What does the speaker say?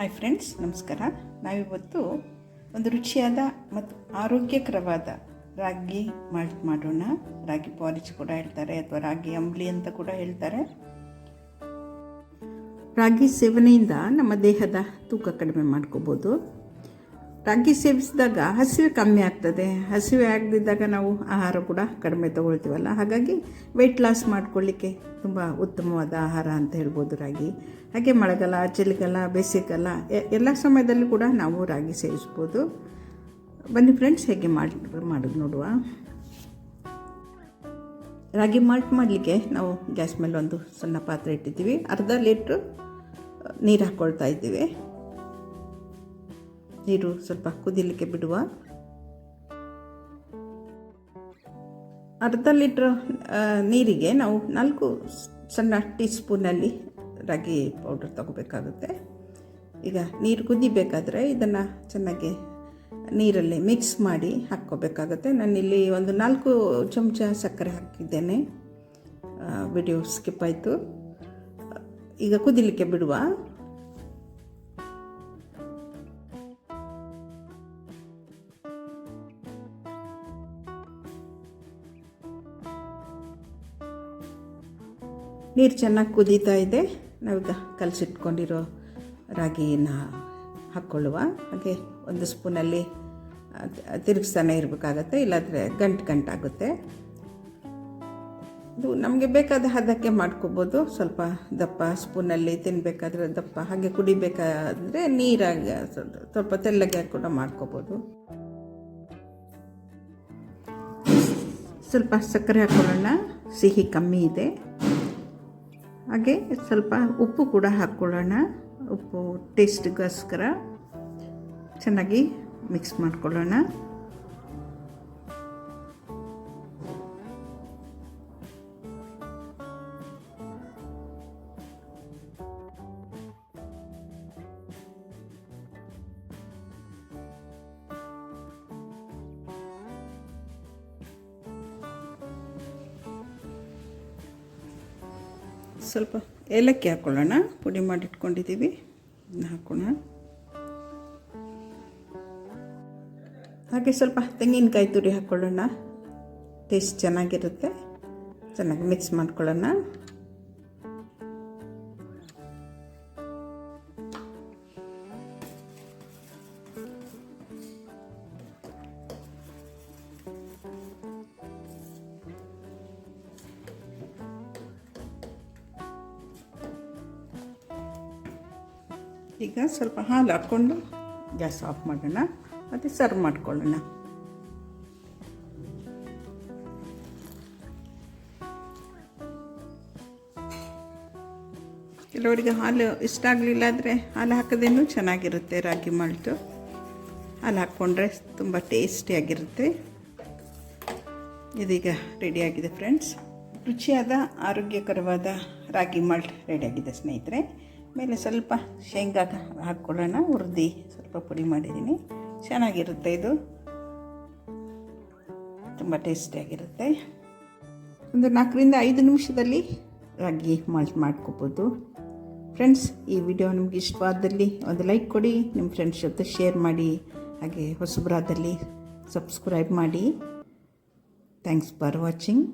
Hi friends ನಮಸ್ಕಾರ. ನಾವಿವತ್ತು ಒಂದು ರುಚಿಯಾದ ಮತ್ತು ಆರೋಗ್ಯಕರವಾದ ರಾಗಿ ಮಾಲ್ಟ್ ಮಾಡೋಣ. ರಾಗಿ ಪಾಲಿಚ್ ಕೂಡ ಹೇಳ್ತಾರೆ ಅಥವಾ ರಾಗಿ ಅಂಬ್ಲಿ ಅಂತ ಕೂಡ ಹೇಳ್ತಾರೆ. ರಾಗಿ ಸೇವನೆಯಿಂದ ನಮ್ಮ ದೇಹದ ತೂಕ ಕಡಿಮೆ ಮಾಡ್ಕೋಬೋದು. ರಾಗಿ ಸೇವಿಸಿದಾಗ ಹಸಿವೆ ಕಮ್ಮಿ ಆಗ್ತದೆ. ಹಸಿವೆ ಆಗದಿದ್ದಾಗ ನಾವು ಆಹಾರ ಕೂಡ ಕಡಿಮೆ ತಗೊಳ್ತೀವಲ್ಲ. ಹಾಗಾಗಿ ವೆಯ್ಟ್ ಲಾಸ್ ಮಾಡ್ಕೊಳ್ಳಿಕ್ಕೆ ತುಂಬ ಉತ್ತಮವಾದ ಆಹಾರ ಅಂತ ಹೇಳ್ಬೋದು ರಾಗಿ. ಹಾಗೆ ಮಳೆಗಾಲ, ಚಳಿಗಾಲ, ಬೇಸಿಗೆಗಾಲ ಎಲ್ಲ ಸಮಯದಲ್ಲೂ ಕೂಡ ನಾವು ರಾಗಿ ಸೇವಿಸ್ಬೋದು. ಬನ್ನಿ ಫ್ರೆಂಡ್ಸ್ ಹೇಗೆ ಮಾಡಿ, ಮಾಡೋದು ನೋಡುವ. ರಾಗಿ ಮಾಲ್ಟ್ ಮಾಡಲಿಕ್ಕೆ ನಾವು ಗ್ಯಾಸ್ ಮೇಲೆ ಒಂದು ಸಣ್ಣ ಪಾತ್ರೆ ಇಟ್ಟಿದ್ದೀವಿ. ಅರ್ಧ ಲೀಟ್ರ್ ನೀರು ಹಾಕ್ಕೊಳ್ತಾ ಇದ್ದೀವಿ. ನೀರು ಸ್ವಲ್ಪ ಕುದಿಲಿಕ್ಕೆ ಬಿಡುವ. ಅರ್ಧ ಲೀಟ್ರ್ ನೀರಿಗೆ ನಾವು ನಾಲ್ಕು ಸಣ್ಣ ಟೀ ಸ್ಪೂನಲ್ಲಿ ರಾಗಿ ಪೌಡರ್ ತಗೋಬೇಕಾಗುತ್ತೆ. ಈಗ ನೀರು ಕುದಿಬೇಕಾದ್ರೆ ಇದನ್ನು ಚೆನ್ನಾಗಿ ನೀರಲ್ಲಿ ಮಿಕ್ಸ್ ಮಾಡಿ ಹಾಕ್ಕೋಬೇಕಾಗುತ್ತೆ. ನಾನಿಲ್ಲಿ ಒಂದು ನಾಲ್ಕು ಚಮಚ ಸಕ್ಕರೆ ಹಾಕಿದ್ದೇನೆ. ವಿಡಿಯೋ ಸ್ಕಿಪ್ ಆಯಿತು. ಈಗ ಕುದಿಲಿಕ್ಕೆ ಬಿಡುವ. ನೀರು ಚೆನ್ನಾಗಿ ಕುದೀತಾ ಇದೆ. ನಾವೀಗ ಕಲಸಿಟ್ಕೊಂಡಿರೋ ರಾಗಿನ ಹಾಕ್ಕೊಳ್ಳುವ ಹಾಗೆ ಒಂದು ಸ್ಪೂನಲ್ಲಿ ತಿರುಗಿಸ್ತಾನೆ ಇರಬೇಕಾಗತ್ತೆ, ಇಲ್ಲಾಂದರೆ ಗಂಟು ಗಂಟಾಗುತ್ತೆ. ಇದು ನಮಗೆ ಬೇಕಾದ ಹದಕ್ಕೆ ಮಾಡ್ಕೋಬೋದು. ಸ್ವಲ್ಪ ದಪ್ಪ ಸ್ಪೂನಲ್ಲಿ ತಿನ್ನಬೇಕಾದ್ರೆ ದಪ್ಪ, ಹಾಗೆ ಕುಡಿಬೇಕಾದ್ರೆ ನೀರಾಗಿ ಸ್ವಲ್ಪ- ತೆಳ್ಳಗೆ ಕೂಡ ಮಾಡ್ಕೋಬೋದು. ಸ್ವಲ್ಪ ಸಕ್ಕರೆ ಹಾಕ್ಕೊಳ್ಳೋಣ ಸಿಹಿ ಕಮ್ಮಿ ಇದೆ. ಹಾಗೆ ಸ್ವಲ್ಪ ಉಪ್ಪು ಕೂಡ ಹಾಕ್ಕೊಳ್ಳೋಣ. ಉಪ್ಪು ಟೇಸ್ಟ್ಗೋಸ್ಕರ ಚೆನ್ನಾಗಿ ಮಿಕ್ಸ್ ಮಾಡ್ಕೊಳ್ಳೋಣ. ಸ್ವಲ್ಪ ಏಲಕ್ಕಿ ಹಾಕ್ಕೊಳ್ಳೋಣ ಪುಡಿ ಮಾಡಿಟ್ಕೊಂಡಿದ್ದೀವಿ. ಹಾಕೋಣ. ಹಾಗೆ ಸ್ವಲ್ಪ ತೆಂಗಿನಕಾಯಿ ತುರಿ ಹಾಕ್ಕೊಳ್ಳೋಣ ಟೇಸ್ಟ್ ಚೆನ್ನಾಗಿರುತ್ತೆ. ಚೆನ್ನಾಗಿ ಮಿಕ್ಸ್ ಮಾಡ್ಕೊಳ್ಳೋಣ. ಈಗ ಸ್ವಲ್ಪ ಹಾಲು ಹಾಕ್ಕೊಂಡು ಗ್ಯಾಸ್ ಆಫ್ ಮಾಡೋಣ. ಮತ್ತು ಸರ್ವ್ ಮಾಡ್ಕೊಳ್ಳೋಣ. ಕೆಲವರಿಗೆ ಹಾಲು ಇಷ್ಟ ಆಗಲಿಲ್ಲ ಅಂದರೆ ಹಾಲು ಹಾಕೋದೇನು ಚೆನ್ನಾಗಿರುತ್ತೆ ರಾಗಿ ಮಾಲ್ಟು. ಹಾಲು ಹಾಕ್ಕೊಂಡ್ರೆ ತುಂಬ ಟೇಸ್ಟಿಯಾಗಿರುತ್ತೆ ಇದೀಗ ರೆಡಿಯಾಗಿದೆ ಫ್ರೆಂಡ್ಸ್ ರುಚಿಯಾದ, ಆರೋಗ್ಯಕರವಾದ ರಾಗಿ ಮಾಲ್ಟ್ ರೆಡಿಯಾಗಿದೆ ಸ್ನೇಹಿತರೆ. ಮೇಲೆ ಸ್ವಲ್ಪ ಶೇಂಗಾ ಹಾಕ್ಕೊಳ್ಳೋಣ, ಹುರಿದು ಸ್ವಲ್ಪ ಪುಡಿ ಮಾಡಿದ್ದೀನಿ. ಚೆನ್ನಾಗಿರುತ್ತೆ ಇದು. ತುಂಬ ಟೇಸ್ಟಿಯಾಗಿರುತ್ತೆ ಒಂದು ನಾಲ್ಕರಿಂದ ಐದು ನಿಮಿಷದಲ್ಲಿ ರಾಗಿ ಮಾಲ್ಟ್ ಮಾಡ್ಕೋಬೋದು. ಫ್ರೆಂಡ್ಸ್ ಈ ವಿಡಿಯೋ ನಿಮ್ಗೆ ಇಷ್ಟವಾದಲ್ಲಿ ಒಂದು ಲೈಕ್ ಕೊಡಿ ನಿಮ್ಮ ಫ್ರೆಂಡ್ಸ್ ಜೊತೆ ಶೇರ್ ಮಾಡಿ, ಹಾಗೆ ಹೊಸಬ್ರಾದಲ್ಲಿ ಸಬ್ಸ್ಕ್ರೈಬ್ ಮಾಡಿ. Thanks for watching